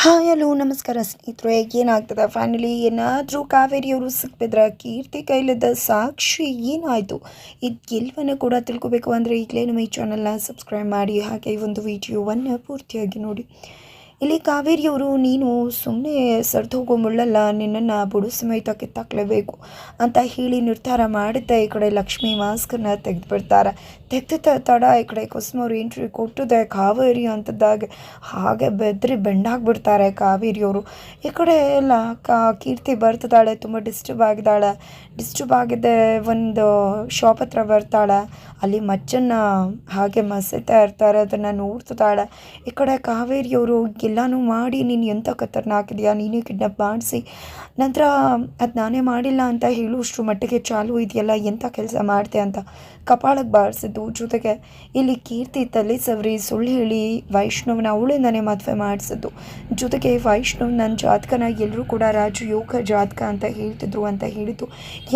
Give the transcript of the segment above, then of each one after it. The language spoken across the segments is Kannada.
ಹಾಯ್, ಹಲೋ, ನಮಸ್ಕಾರ ಸ್ನೇಹಿತರೆ, ಏನಾಗ್ತದೆ? ಫೈನಲಿ ಏನಾದರೂ ಕಾವೇರಿಯವರು ಸಿಕ್ಬಿದ್ರ ಕೀರ್ತಿ ಕೈಲಿದ್ದ ಸಾಕ್ಷಿ ಏನಾಯಿತು? ಇದು ಗೆಲುವನ್ನು ಕೂಡ ತಿಳ್ಕೊಬೇಕು ಅಂದರೆ ಈಗಲೇ ನಮ್ಮ ಈ ಚಾನಲ್ನ ಸಬ್ಸ್ಕ್ರೈಬ್ ಮಾಡಿ, ಹಾಗೆ ಈ ಒಂದು ವಿಡಿಯೋವನ್ನು ಪೂರ್ತಿಯಾಗಿ ನೋಡಿ. ಇಲ್ಲಿ ಕಾವೇರಿಯವರು, ನೀನು ಸುಮ್ಮನೆ ಸರಿದು ಹೋಗೋ ಮುಳ್ಳಲ್ಲ, ನಿನ್ನನ್ನು ಬುಡು ಸಮೇತ ಕಿತ್ತಾಕ್ಲೇಬೇಕು ಅಂತ ಹೇಳಿ ನಿರ್ಧಾರ ಮಾಡುತ್ತೆ ಈ ಕಡೆ ಲಕ್ಷ್ಮಿ ಮಾಸ್ಕನ್ನ ತೆಗೆದುಬಿಡ್ತಾರೆ. ತೆಗ್ದ ತಡ ಈ ಕಡೆ ಕುಸುಮವ್ರು ಇಂಟ್ರ್ಯೂ ಕೊಟ್ಟಿದೆ ಕಾವೇರಿ ಅಂತದಾಗ ಹಾಗೆ ಬೆದ್ರಿ ಬೆಂಡಾಗ್ಬಿಡ್ತಾರೆ ಕಾವೇರಿಯವರು. ಈ ಕಡೆ ಎಲ್ಲ ಕಾ ಕೀರ್ತಿ ಬರ್ತದಾಳೆ ತುಂಬ ಡಿಸ್ಟರ್ಬ್ ಆಗಿದ್ದಾಳೆ. ಡಿಸ್ಟರ್ಬ್ ಆಗಿದೆ ಒಂದು ಶಾಪ್ ಹತ್ರ ಬರ್ತಾಳೆ. ಅಲ್ಲಿ ಮಚ್ಚನ್ನು ಹಾಗೆ ಮಸೀತಾ ಇರ್ತಾರೆ, ಅದನ್ನು ನೋಡ್ತಿದ್ದಾಳೆ. ಈ ಕಡೆ ಕಾವೇರಿಯವರು ಎಲ್ಲನೂ ಮಾಡಿ, ನೀನು ಎಂಥ ಖತರ್ನಾಕಿದೆಯಾ ನೀನೇ ಕಿಡ್ನಾಪ್ ಮಾಡಿಸಿ. ನಂತರ ಅದು ನಾನೇ ಮಾಡಿಲ್ಲ ಅಂತ ಹೇಳುವಷ್ಟ್ರ ಮಟ್ಟಿಗೆ ಚಾಲು ಇದೆಯಲ್ಲ ಎಂಥ ಕೆಲಸ ಮಾಡಿದೆ ಅಂತ ಕಪಾಳಕ್ಕೆ ಬಾರಿಸಿದ್ದು. ಜೊತೆಗೆ ಇಲ್ಲಿ ಕೀರ್ತಿ ತಲೆ ಸವರಿ, ಸುಳ್ಳು ಹೇಳಿ ವೈಷ್ಣವನ ಅವಳಿಂದನೇ ಮದುವೆ ಮಾಡಿಸಿದ್ದು. ಜೊತೆಗೆ ವೈಷ್ಣವ್ ನನ್ನ ಜಾತಕನ ಎಲ್ಲರೂ ಕೂಡ ರಾಜು ಯೋಗ ಜಾತಕ ಅಂತ ಹೇಳ್ತಿದ್ರು ಅಂತ ಹೇಳಿದ್ದು.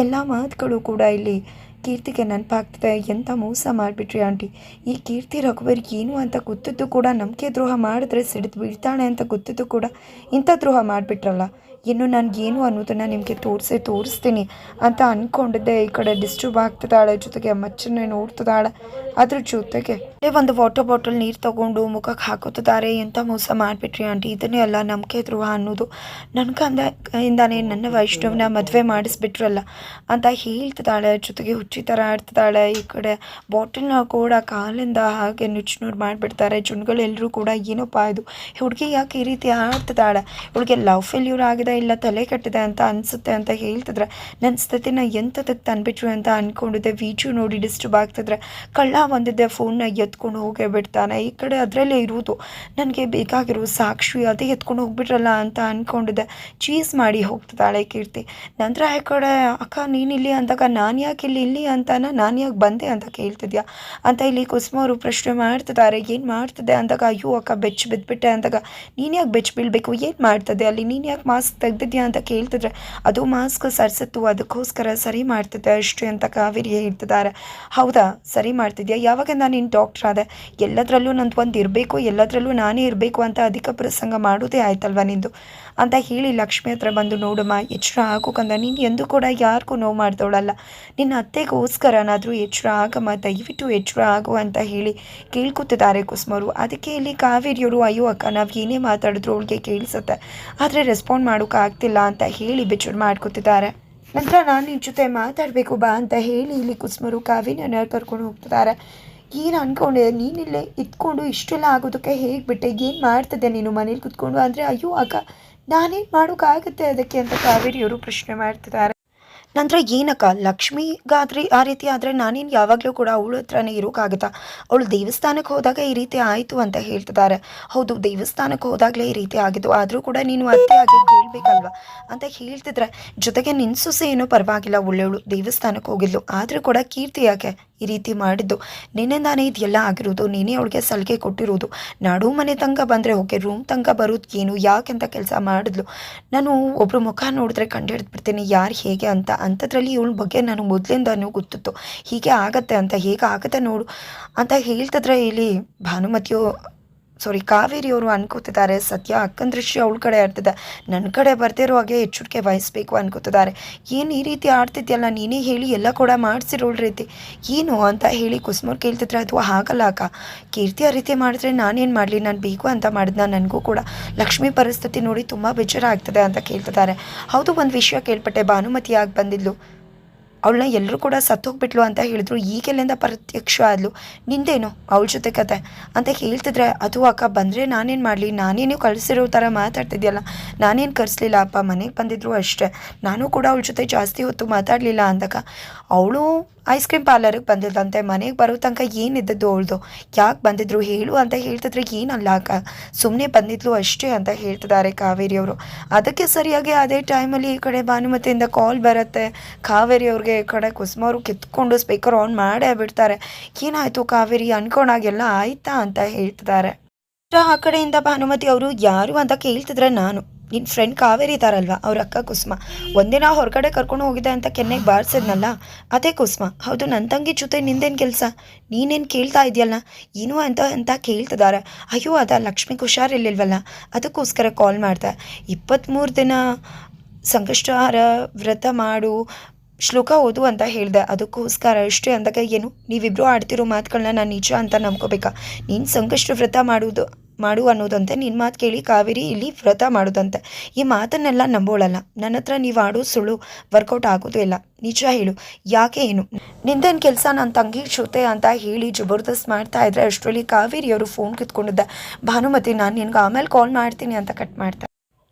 ಎಲ್ಲ ಮಾತುಗಳು ಕೂಡ ಇಲ್ಲಿ ಕೀರ್ತಿಗೆ ನೆನಪಾಗ್ತದೆ. ಎಂಥ ಮೋಸ ಮಾಡಿಬಿಟ್ರಿ ಆಂಟಿ? ಈ ಕೀರ್ತಿ ರಘುವರಿಗೆ ಏನು ಅಂತ ಗೊತ್ತಿದ್ದು ಕೂಡ ನಂಬಿಕೆ ದ್ರೋಹ ಮಾಡಿದ್ರೆ ಸಿಡಿದು ಬೀಳ್ತಾಳೆ ಅಂತ ಗೊತ್ತಿದ್ದು ಕೂಡ ಇಂಥ ದ್ರೋಹ ಮಾಡಿಬಿಟ್ರಲ್ಲ. ಇನ್ನು ನನಗೇನು ಅನ್ನೋದನ್ನು ನಿಮಗೆ ತೋರಿಸಿ, ತೋರಿಸ್ತೀನಿ ಅಂತ ಅಂದ್ಕೊಂಡಿದ್ದೆ ಈ ಕಡೆ ಡಿಸ್ಟರ್ಬ್ ಆಗ್ತದಾಳೆ ಜೊತೆಗೆ ಮಚ್ಚನ್ನೇ ನೋಡ್ತದಾಳೆ ಅದ್ರ ಜೊತೆಗೆ ಒಂದು ವಾಟರ್ ಬಾಟಲ್ ನೀರು ತಗೊಂಡು ಮುಖಕ್ಕೆ ಹಾಕೋತಿದ್ದಾರೆ ಎಂಥ ಮೋಸ ಮಾಡಿಬಿಟ್ರಿ ಆಂಟಿ? ಇದನ್ನೇ ಅಲ್ಲ ನಂಬಿಕೆ ದ್ರೋಹ ಅನ್ನೋದು. ನನ್ಕಂದ ಇಂದಾನೇ ಇಂದಾನೆ ನನ್ನ ವೈಷ್ಣವನ ಮದುವೆ ಮಾಡಿಸ್ಬಿಟ್ರಲ್ಲ ಅಂತ ಹೇಳ್ತಿದ್ದಾಳೆ. ಜೊತೆಗೆ ಹುಚ್ಚಿ ಥರ ಆಡ್ತಿದ್ದಾಳೆ. ಈ ಕಡೆ ಬಾಟಲ್ನ ಕೂಡ ಕಾಲಿಂದ ಹಾಗೆ ನುಚ್ಚುನೂರು ಮಾಡಿಬಿಡ್ತಾರೆ. ಜನಗಳೆಲ್ಲರೂ ಕೂಡ ಏನಪ್ಪ ಇದು ಹುಡುಗಿ ಯಾಕೆ ಈ ರೀತಿ ಆಡ್ತಿದ್ದಾಳೆ? ಹುಡುಗಿ ಲವ್ ಫೇಲ್ಯೂರ್ ಆಗಿದೆ ಇಲ್ಲ ತಲೆ ಕೆಟ್ಟಿದೆ ಅಂತ ಅನಿಸುತ್ತೆ ಅಂತ ಹೇಳ್ತಿದ್ರೆ ನನ್ನ ಸ್ಥಿತಿನ ಎಂಥದಕ್ಕೆ ತಂದ್ಬಿಟ್ರು ಅಂತ ಅಂದ್ಕೊಂಡಿದ್ದೆ ವೀಚು ನೋಡಿ ಡಿಸ್ಟರ್ಬ್ ಆಗ್ತಿದ್ರೆ ಕಳ್ಳ ಬಂದಿದ್ದೆ. ಫೋನ್ನ ಎತ್ಕೊಂಡು ಹೋಗೇ ಬಿಡ್ತಾನೆ. ಈ ಕಡೆ ಅದರಲ್ಲೇ ಇರುವುದು ನನಗೆ ಬೇಕಾಗಿರೋ ಸಾಕ್ಷಿ ಅದೇ ಎತ್ಕೊಂಡು ಹೋಗ್ಬಿಟ್ರಲ್ಲ ಅಂತ ಅಂದ್ಕೊಂಡಿದ್ದೆ ಚೀಸ್ ಮಾಡಿ ಹೋಗ್ತಿದ್ದಾಳೆ ಕೀರ್ತಿ. ನಂತರ ಈ ಕಡೆ, ಅಕ್ಕ ನೀನಿಲ್ಲಿ? ಅಂದಾಗ, ನಾನು ಯಾಕೆ ಇಲ್ಲಿ ಇಲ್ಲಿ ಅಂತಾನ ನಾನು ಯಾಕೆ ಬಂದೆ ಅಂತ ಕೇಳ್ತಿದ್ಯಾ? ಅಂತ ಇಲ್ಲಿ ಕುಸುಮ ಅವರು ಪ್ರಶ್ನೆ ಮಾಡ್ತಿದ್ದಾರೆ. ಏನು ಮಾಡ್ತದೆ ಅಂದಾಗ? ಅಯ್ಯೋ ಅಕ್ಕ, ಬೆಚ್ಚ ಬಿದ್ದುಬಿಟ್ಟೆ ಅಂದಾಗ. ನೀನು ಯಾಕೆ ಬೆಚ್ಚ ಬೀಳಬೇಕು? ಏನು ಮಾಡ್ತದೆ ಅಲ್ಲಿ? ನೀನು ಯಾಕೆ ಮಾಸ್ಕ್ ತೆಗ್ದಿದ್ಯಾ ಅಂತ ಕೇಳ್ತಿದ್ರೆ, ಅದು ಮಾಸ್ಕ್ ಸರ್ಸತ್ತು, ಅದಕ್ಕೋಸ್ಕರ ಸರಿ ಮಾಡ್ತಿದ್ದೆ ಅಷ್ಟು ಅಂತ ಕಾವೇರಿ ಹೇಳ್ತಿದ್ದಾರೆ. ಹೌದಾ? ಸರಿ ಮಾಡ್ತಿದ್ಯಾ? ಯಾವಾಗ ನಾನು ನೀನು ಡಾಕ್ಟರ್ ಆದೆ? ಎಲ್ಲದರಲ್ಲೂ ನಂದು ಒಂದು ಇರಬೇಕು, ಎಲ್ಲದರಲ್ಲೂ ನಾನೇ ಇರಬೇಕು ಅಂತ ಅಧಿಕ ಪ್ರಸಂಗ ಮಾಡೋದೇ ಆಯ್ತಲ್ವ ನಿಂದು? ಅಂತ ಹೇಳಿ ಲಕ್ಷ್ಮಿ ಹತ್ರ ಬಂದು ನೋಡಮ್ಮ, ಎಚ್ಚರ ಹಾಕೋಕಂದ ನೀನು ಎಂದೂ ಕೂಡ ಯಾರಿಗೂ ನೋವು ಮಾಡ್ತೋಳಲ್ಲ ನಿನ್ನ ಅತ್ತೆಗೋಸ್ಕರನಾದರೂ ಎಚ್ಚರ ಆಗಮ್ಮ, ದಯವಿಟ್ಟು ಎಚ್ಚರ ಆಗು ಅಂತ ಹೇಳಿ ಕೇಳ್ಕೊತಿದ್ದಾರೆ ಕುಸುಮರು. ಅದಕ್ಕೆ ಇಲ್ಲಿ ಕಾವೇರಿಯವರು, ಅಯ್ಯೋ ಅಕ್ಕ, ನಾವು ಏನೇ ಮಾತಾಡಿದ್ರು ಅವಳಿಗೆ ಕೇಳಿಸುತ್ತೆ. ಆದರೆ ರೆಸ್ಪಾಂಡ್ ಮಾಡೋಕ್ಕಾಗ್ತಿಲ್ಲ ಅಂತ ಹೇಳಿ ಬೆಚ್ಚರು ಮಾಡ್ಕೊತಿದ್ದಾರೆ. ನಂತರ ನಾನು ನಿನ್ನ ಜೊತೆ ಮಾತಾಡಬೇಕು ಬಾ ಅಂತ ಹೇಳಿ ಇಲ್ಲಿ ಕುಸುಮರು ಕಾವಿನ ಕರ್ಕೊಂಡು ಹೋಗ್ತಿದ್ದಾರೆ. ಏನು ಅಂದ್ಕೊಂಡೆ ನೀನಿಲ್ಲೇ ಇದ್ಕೊಂಡು ಇಷ್ಟೆಲ್ಲ ಆಗೋದಕ್ಕೆ ಹೇಗೆ ಬಿಟ್ಟೆ ಏನು ಮಾಡ್ತಿದ್ದೆ ನೀನು ಮನೇಲಿ ಕುತ್ಕೊಂಡು? ಅಂದರೆ, ಅಯ್ಯೋ ಅಕ್ಕ, ನಾನೇನು ಮಾಡೋಕ್ಕಾಗುತ್ತೆ ಅದಕ್ಕೆ ಅಂತ ಕಾವೇರಿಯವರು ಪ್ರಶ್ನೆ ಮಾಡ್ತಿದ್ದಾರೆ. ನಂತರ ಏನಕ್ಕ? ಲಕ್ಷ್ಮಿಗಾದ್ರೆ ಆ ರೀತಿ ಆದರೆ ನಾನೇನು ಯಾವಾಗಲೂ ಕೂಡ ಅವಳ ಹತ್ರನೇ ಇರೋಕ್ಕಾಗುತ್ತಾ ಅವಳು ದೇವಸ್ಥಾನಕ್ಕೆ ಹೋದಾಗ ಈ ರೀತಿ ಆಯಿತು ಅಂತ ಹೇಳ್ತಿದ್ದಾರೆ ಹೌದು, ದೇವಸ್ಥಾನಕ್ಕೆ ಹೋದಾಗಲೇ ಈ ರೀತಿ ಆಗಿದ್ದು. ಆದರೂ ಕೂಡ ನೀನು ಅತ್ತೆ ಆಗಿ ಕೇಳಬೇಕಲ್ವ? ಅಂತ ಹೇಳ್ತಿದ್ರೆ, ಜೊತೆಗೆ ನಿನ್ನ ಸೊಸೆ ಏನೋ ಪರವಾಗಿಲ್ಲ ಒಳ್ಳೆಯವಳು ದೇವಸ್ಥಾನಕ್ಕೆ ಹೋಗಿದ್ಲು. ಆದರೂ ಕೂಡ ಕೀರ್ತಿ ಯಾಕೆ? ಈ ರೀತಿ ಮಾಡಿದ್ದು. ನಿನ್ನಿಂದಾನೇ ಇದೆಲ್ಲ ಆಗಿರೋದು. ನೀನೇ ಅವಳಿಗೆ ಸಲಿಗೆ ಕೊಟ್ಟಿರೋದು. ನಾಡು ಮನೆ ತನಕ ಬಂದರೆ ಓಕೆ, ರೂಮ್ ತನಕ ಏನು, ಯಾಕೆಂತ ಕೆಲಸ ಮಾಡಿದ್ಲು? ನಾನು ಒಬ್ಬರು ಮುಖ ನೋಡಿದ್ರೆ ಕಂಡುಹಿಡಿದ್ಬಿಡ್ತೀನಿ ಯಾರು ಹೇಗೆ ಅಂತ. ಅಂಥದ್ರಲ್ಲಿ ಇವಳ ಬಗ್ಗೆ ನಾನು ಮೊದಲಿಂದನೂ ಗೊತ್ತಿತ್ತು. ಹೀಗೆ ಆಗತ್ತೆ ಅಂತ ಹೇಗೆ ಆಗತ್ತೆ ನೋಡು ಅಂತ ಹೇಳ್ತಿದ್ರೆ ಇಲ್ಲಿ ಭಾನುಮತಿಯು ಸಾರಿ ಕಾವೇರಿಯವರು ಅನ್ಕೋತಿದ್ದಾರೆ. ಸತ್ಯ ಅಕ್ಕನ ದೃಶ್ಯ ಅವಳ ಕಡೆ ಆಡ್ತಿದ್ದ ನನ್ನ ಕಡೆ ಬರ್ತಿರೋ ಹಾಗೆ ಎಚ್ಚರಿಕೆ ವಹಿಸ್ಬೇಕು ಅನ್ಕೋತಿದ್ದಾರೆ. ಏನು ಈ ರೀತಿ ಆಡ್ತಿದ್ಯಲ್ಲ? ನೀನೇ ಹೇಳಿ ಎಲ್ಲ ಕೂಡ ಮಾಡಿಸಿರೋಳ ರೀತಿ. ಏನು ಅಂತ ಹೇಳಿ ಕುಸುಮವ್ರು ಕೇಳ್ತಿದ್ರೆ ಅದು ಹಾಗಲ್ಲ ಅಕ್ಕ. ಕೀರ್ತಿ ಆ ರೀತಿ ಮಾಡಿದ್ರೆ ನಾನೇನು ಮಾಡಲಿ? ನಾನು ಬೇಕು ಅಂತ ಮಾಡಿದ್ನ ನನಗೂ ಕೂಡ. ಲಕ್ಷ್ಮಿ ಪರಿಸ್ಥಿತಿ ನೋಡಿ ತುಂಬ ಬೇಜಾರಾಗ್ತದೆ ಅಂತ ಕೇಳ್ತಿದ್ದಾರೆ. ಹೌದು, ಒಂದು ವಿಷಯ ಕೇಳ್ಪಟ್ಟೆ. ಭಾನುಮತಿ ಆಗಿ ಬಂದಿದ್ಲು? ಅವಳನ್ನ ಎಲ್ಲರೂ ಕೂಡ ಸತ್ತೋಗ್ಬಿಟ್ಲು ಅಂತ ಹೇಳಿದ್ರು. ಈಗೆಲ್ಲಿಂದ ಪ್ರತ್ಯಕ್ಷ ಆದ್ಲು ನಿಂದೇನು? ಅವಳ ಜೊತೆ ಕತೆ. ಅಂತ ಹೇಳ್ತಿದ್ರೆ, ಅದು ಅಕ್ಕ, ಬಂದರೆ ನಾನೇನು ಮಾಡಲಿ? ನಾನೇನು ಕಳಿಸಿರೋ ಥರ ಮಾತಾಡ್ತಿದ್ಯಲ್ಲ? ನಾನೇನು ಕರೆಸ್ಲಿಲ್ಲ? ಅಪ್ಪ ಮನೆಗೆ ಬಂದಿದ್ರು ಅಷ್ಟೇ. ನಾನು ಕೂಡ ಅವಳ ಜೊತೆ ಜಾಸ್ತಿ ಹೊತ್ತು ಮಾತಾಡಲಿಲ್ಲ ಅಂದಾಗ ಅವಳು ಐಸ್ ಕ್ರೀಮ್ ಪಾರ್ಲರಿಗೆ ಬಂದಿದ್ದಂತೆ ಮನೆಗೆ ಬರೋ ತನಕ ಏನಿದ್ದದ್ದು ಅವಳ್ದು. ಯಾಕೆ ಬಂದಿದ್ರು ಹೇಳು ಅಂತ ಹೇಳ್ತಿದ್ರೆ, ಏನಲ್ಲ ಅಕ್ಕ. ಸುಮ್ಮನೆ ಬಂದಿದ್ಲು ಅಷ್ಟೇ ಅಂತ ಹೇಳ್ತಿದ್ದಾರೆ ಕಾವೇರಿ ಅವರು. ಅದಕ್ಕೆ ಸರಿಯಾಗಿ ಅದೇ ಟೈಮಲ್ಲಿ ಈ ಕಡೆ ಭಾನುಮತಿಯಿಂದ ಕಾಲ್ ಬರುತ್ತೆ. ಕಾವೇರಿ ಅವ್ರಿಗೆ ಈ ಕಡೆ ಕುಸುಮವರು ಕಿತ್ಕೊಂಡು ಸ್ಪೀಕರ್ ಆನ್ ಮಾಡೇ ಬಿಡ್ತಾರೆ. ಏನಾಯಿತು ಕಾವೇರಿ? ಅನ್ಕೊಂಡಾಗೆಲ್ಲ ಆಯ್ತಾ ಅಂತ ಹೇಳ್ತಿದ್ದಾರೆ ಆ ಕಡೆಯಿಂದ ಭಾನುಮತಿ ಅವರು ಯಾರು ಅಂತ ಕೇಳ್ತಿದ್ರೆ ನಾನು. ನಿನ್ನ ಫ್ರೆಂಡ್ ಕಾವೇರಿ ಇದ್ದಾರಲ್ವ? ಅವ್ರ ಅಕ್ಕ ಕುಸ್ಮ. ಒಂದಿನ ಹೊರಗಡೆ ಕರ್ಕೊಂಡು ಹೋಗಿದ್ದೆ ಅಂತ ಕೆನ್ನೆಗೆ ಬಾರಿಸಿದ್ನಲ್ಲ? ಅದೇ ಕುಸ್ಮ, ಹೌದು ನನ್ನ ತಂಗಿ ಜೊತೆ ನಿಂದೇನು ಕೆಲಸ? ನೀನೇನು ಕೇಳ್ತಾ ಇದೆಯಲ್ಲ? ಏನು ಅಂತ ಅಂತ ಕೇಳ್ತಿದ್ದಾರೆ ಅಯ್ಯೋ, ಅದ ಲಕ್ಷ್ಮಿಗೆ ಹುಷಾರಿರ್ಲಿಲ್ವಲ್ಲ ಅದಕ್ಕೋಸ್ಕರ ಕಾಲ್ ಮಾಡ್ದೆ. ಇಪ್ಪತ್ತ್ಮೂರು ದಿನ ಸಂಕಷ್ಟಹಾರ ವ್ರತ ಮಾಡು, ಶ್ಲೋಕ ಓದು ಅಂತ ಹೇಳಿದೆ. ಅದಕ್ಕೋಸ್ಕರ ಅಷ್ಟೇ ಅಂದಾಗ ಏನು ನೀವಿಬ್ಬರು ಆಡ್ತಿರೋ ಮಾತುಗಳನ್ನ ನಾನು ನಿಜ ಅಂತ ನಂಬ್ಕೋಬೇಕಾ? ನೀನು ಸಂಕಷ್ಟ ವ್ರತ ಮಾಡುವುದು ಮಾಡು ಅನ್ನೋದಂತೆ ನಿನ್ನ ಮಾತು ಕೇಳಿ ಕಾವೇರಿ ಇಲ್ಲಿ ವ್ರತ ಮಾಡೋದಂತೆ. ಈ ಮಾತನ್ನೆಲ್ಲ ನಂಬೋಳಲ್ಲ. ನನ್ನ ಹತ್ರ ನೀವು ಆಡೋ ಸುಳ್ಳು ವರ್ಕೌಟ್ ಆಗೋದು ಇಲ್ಲ. ನಿಜ ಹೇಳು, ಯಾಕೆ ಏನು? ನಿಂದೇನು ಕೆಲಸ ನನ್ನ ತಂಗಿ ಜೊತೆ ಅಂತ ಹೇಳಿ ಜಬರ್ದಸ್ತ್ ಮಾಡ್ತಾ ಇದ್ರೆ ಅಷ್ಟರಲ್ಲಿ ಕಾವೇರಿಯವರು ಫೋನ್ ಕಿತ್ಕೊಂಡಿದ್ದೆ. ಭಾನುಮತಿ, ನಾನು ನಿನ್ಗೆ ಆಮೇಲೆ ಕಾಲ್ ಮಾಡ್ತೀನಿ ಅಂತ ಕಟ್ ಮಾಡ್ತಾ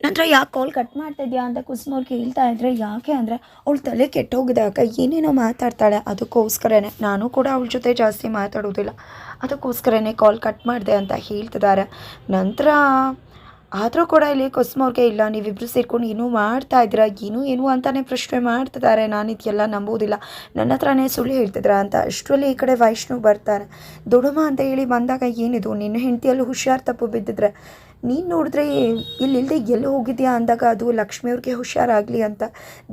ನಂತರ ಯಾಕೆ ಕಾಲ್ ಕಟ್ ಮಾಡ್ತಾ ಇದೆಯಾ ಅಂತ ಕುಸುಮವ್ರು ಕೇಳ್ತಾ ಇದ್ರೆ, ಯಾಕೆ ಅಂದರೆ ಅವಳು ತಲೆ ಕೆಟ್ಟೋಗಿದೆ ಅಕ್ಕ, ಏನೇನೋ ಮಾತಾಡ್ತಾಳೆ. ಅದಕ್ಕೋಸ್ಕರನೇ ನಾನು ಕೂಡ ಅವಳ ಜೊತೆ ಜಾಸ್ತಿ ಮಾತಾಡೋದಿಲ್ಲ. ಅದಕ್ಕೋಸ್ಕರನೇ ಕಾಲ್ ಕಟ್ ಮಾಡಿದೆ ಅಂತ ಹೇಳ್ತಿದ್ದಾರೆ. ನಂತರ ಆದರೂ ಕೂಡ ಇಲ್ಲಿ ಕುಸುಮವ್ರಿಗೆ, ಇಲ್ಲ ನೀವಿಬ್ಬರು ಸೇರ್ಕೊಂಡು ಏನೂ ಮಾಡ್ತಾ ಇದ್ದೀರಾ? ಏನು ಏನು ಅಂತಲೇ ಪ್ರಶ್ನೆ ಮಾಡ್ತಿದ್ದಾರೆ. ನಾನು ಇದೆಲ್ಲ ನಂಬೋದಿಲ್ಲ ನನ್ನ ಹತ್ರನೇ ಸುಳ್ಳು ಹೇಳ್ತಿದ್ರ ಅಂತ ಅಷ್ಟರಲ್ಲಿ ಈ ಕಡೆ ವೈಷ್ಣವ್ ಬರ್ತಾರೆ. ದುಡುಮ ಅಂತ ಹೇಳಿ ಬಂದಾಗ ಏನಿದು? ನಿನ್ನ ಹೆಂಡತಿಯಲ್ಲಿ ಹುಷಾರು ತಪ್ಪು ಬಿದ್ದಿದ್ರೆ ನೀನು ನೋಡಿದ್ರೆ ಇಲ್ಲಿಲ್ಲದೆ ಎಲ್ಲಿ ಹೋಗಿದ್ಯಾ ಅಂದಾಗ ಅದು ಲಕ್ಷ್ಮಿಯವ್ರಿಗೆ ಹುಷಾರಾಗಲಿ ಅಂತ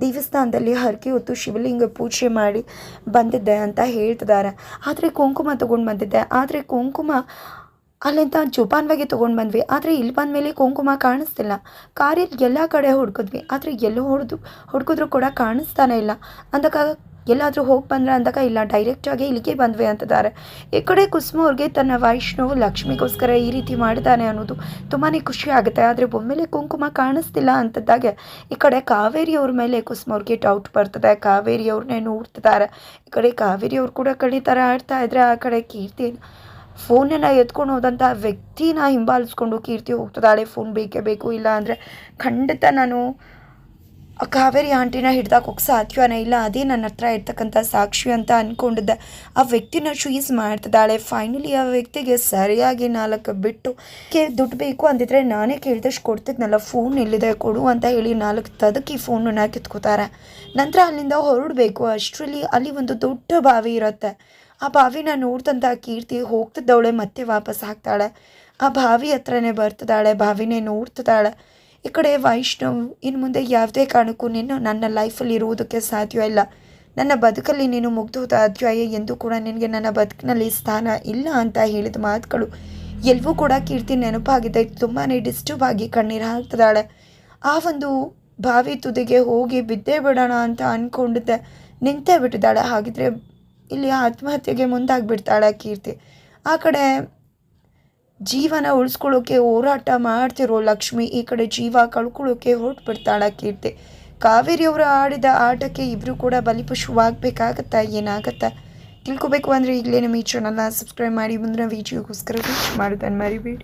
ದೇವಸ್ಥಾನದಲ್ಲಿ ಹರಕೆ ಹೊತ್ತು ಶಿವಲಿಂಗ ಪೂಜೆ ಮಾಡಿ ಬಂದಿದ್ದೆ ಅಂತ ಹೇಳ್ತಿದ್ದಾರೆ. ಆದರೆ ಕುಂಕುಮ ತೊಗೊಂಡು ಬಂದಿದ್ದೆ. ಆದರೆ ಕುಂಕುಮ ಅಲ್ಲಿಂದ ಜೋಪಾನವಾಗಿ ತೊಗೊಂಡು ಬಂದ್ವಿ. ಆದರೆ ಇಲ್ಲಿ ಬಂದ ಮೇಲೆ ಕುಂಕುಮ ಕಾಣಿಸ್ತಿಲ್ಲ. ಕಾರಲ್ಲಿ ಎಲ್ಲ ಕಡೆ ಹುಡ್ಕಿದ್ವಿ. ಆದರೆ ಎಲ್ಲೋ ಹೊಡೆದು ಹುಡ್ಕಿದ್ರು ಕೂಡ ಕಾಣಿಸ್ತಾನೆ ಇಲ್ಲ. ಅಂದಾಗ ಎಲ್ಲಾದರೂ ಹೋಗಿ ಬಂದ್ರೆ ಅಂದಾಗ ಇಲ್ಲ ಡೈರೆಕ್ಟಾಗಿ ಇಲ್ಲಿಗೆ ಬಂದ್ವಿ ಅಂತಿದ್ದಾರೆ ಈ ಕಡೆ ಕುಸುಮ ಅವ್ರಿಗೆ ತನ್ನ ವೈಷ್ಣವ್ ಲಕ್ಷ್ಮಿಗೋಸ್ಕರ ಈ ರೀತಿ ಮಾಡಿದ್ದಾನೆ ಅನ್ನೋದು ತುಂಬಾ ಖುಷಿ ಆಗುತ್ತೆ. ಆದರೆ ಒಮ್ಮೆಲೆ ಕುಂಕುಮ ಕಾಣಿಸ್ತಿಲ್ಲ ಅಂತದ್ದಾಗೆ ಈ ಕಡೆ ಕಾವೇರಿ ಅವ್ರ ಮೇಲೆ ಕುಸುಮ ಅವ್ರಿಗೆ ಡೌಟ್ ಬರ್ತದೆ. ಕಾವೇರಿ ಅವ್ರನ್ನೇ ನೋಡ್ತಿದ್ದಾರೆ ಈ ಕಡೆ ಕಾವೇರಿ ಅವ್ರು ಕೂಡ ಥರ ಆಡ್ತಾ ಇದ್ರೆ ಆ ಕಡೆ ಕೀರ್ತಿ ಫೋನನ್ನು ಎತ್ಕೊಂಡು ಹೋದಂಥ ವ್ಯಕ್ತಿನ ಹಿಂಬಾಲಿಸ್ಕೊಂಡು ಕೀರ್ತಿ ಹೋಗ್ತದಾಳೆ. ಫೋನ್ ಬೇಕೇ ಬೇಕು, ಇಲ್ಲ ಅಂದರೆ ಖಂಡಿತ ನಾನು ಕಾವೇರಿ ಆಂಟಿನ ಹಿಡ್ದಾಕ ಹೋಗಿ ಸಾಧ್ಯವೇ ಇಲ್ಲ, ಅದೇ ನನ್ನ ಹತ್ರ ಇರ್ತಕ್ಕಂಥ ಸಾಕ್ಷಿ ಅಂತ ಅಂದ್ಕೊಂಡಿದ್ದೆ ಆ ವ್ಯಕ್ತಿನ ಚೂಸ್ ಮಾಡ್ತಿದ್ದಾಳೆ. ಫೈನಲಿ ಆ ವ್ಯಕ್ತಿಗೆ ಸರಿಯಾಗಿ ನಾಲ್ಕು ಬಿಟ್ಟು ಕೇ ದುಡ್ಡು ಬೇಕು ಅಂದಿದ್ರೆ ನಾನೇ ಕೇಳಿದಷ್ಟು ಕೊಡ್ತಿದ್ನಲ್ಲ ಫೋನ್ ಎಲ್ಲಿದೆ ಕೊಡು ಅಂತ ಹೇಳಿ ನಾಲ್ಕು ತದಕ್ಕೆ ಈ ಫೋನನ್ನು ಕಿತ್ಕೋತಾರೆ. ನಂತರ ಅಲ್ಲಿಂದ ಹೊರಡಬೇಕು. ಅಷ್ಟರಲ್ಲಿ ಅಲ್ಲಿ ಒಂದು ದೊಡ್ಡ ಬಾವಿ ಇರುತ್ತೆ. ಆ ಬಾವಿನ ನೋಡ್ತಂತ ಕೀರ್ತಿ ಹೋಗ್ತಿದ್ದವಳೆ, ಮತ್ತೆ ವಾಪಸ್ ಹಾಕ್ತಾಳೆ ಆ ಬಾವಿ ಹತ್ರನೇ ಬರ್ತಿದ್ದಾಳೆ, ಬಾವಿನೇ ನೋಡ್ತಿದ್ದಾಳೆ. ಈ ಕಡೆ ವೈಷ್ಣವ್ ಇನ್ನು ಮುಂದೆ ಯಾವುದೇ ಕಾರಣಕ್ಕೂ ನೀನು ನನ್ನ ಲೈಫಲ್ಲಿ ಇರುವುದಕ್ಕೆ ಸಾಧ್ಯ ಇಲ್ಲ. ನನ್ನ ಬದುಕಲ್ಲಿ ನೀನು ಮುಗ್ದೋದ ಅಧ್ಯಾಯ ಎಂದು ಕೂಡ ನಿನಗೆ ನನ್ನ ಬದುಕಿನಲ್ಲಿ ಸ್ಥಾನ ಇಲ್ಲ ಅಂತ ಹೇಳಿದ ಮಾತುಗಳು. ಎಲ್ಲವೂ ಕೂಡ ಕೀರ್ತಿ ನೆನಪಾಗಿದೆ. ತುಂಬಾ ಡಿಸ್ಟರ್ಬ್ ಆಗಿ ಕಣ್ಣೀರು ಹಾಕ್ತಿದ್ದಾಳೆ. ಆ ಒಂದು ಬಾವಿ ತುದಿಗೆ ಹೋಗಿ, ಬಿದ್ದೇ ಬಿಡೋಣ ಅಂತ ಅಂದ್ಕೊಂಡಿದ್ದೆ ನಿಂತೇ ಬಿಟ್ಟಿದ್ದಾಳೆ. ಹಾಗಿದ್ರೆ ಇಲ್ಲಿ ಆತ್ಮಹತ್ಯೆಗೆ ಮುಂದಾಗಿಬಿಡ್ತಾಳೆ ಕೀರ್ತಿ. ಆ ಕಡೆ ಜೀವನ ಉಳಿಸ್ಕೊಳ್ಳೋಕೆ ಹೋರಾಟ ಮಾಡ್ತಿರೋ ಲಕ್ಷ್ಮಿ ಈ ಕಡೆ ಜೀವ ಕಳ್ಕೊಳ್ಳೋಕೆ ಹೊರಟ್ಬಿಡ್ತಾಳ ಕೀರ್ತಿ. ಕಾವೇರಿಯವರು ಆಡಿದ ಆಟಕ್ಕೆ ಇಬ್ಬರು ಕೂಡ ಬಲಿಪಶುವಾಗಬೇಕಾಗತ್ತಾ? ಏನಾಗತ್ತಾ? ತಿಳ್ಕೊಬೇಕು ಅಂದರೆ ಈಗಲೇ ನಮ್ಮ ಈ ಚಾನಲ್ನ ಸಬ್ಸ್ಕ್ರೈಬ್ ಮಾಡಿ. ಮುಂದಿನ ವೀಡಿಯೋಗೋಸ್ಕರ ವೀಚ್ ಮಾಡೋದನ್ನು ಮರಿಬೇಡಿ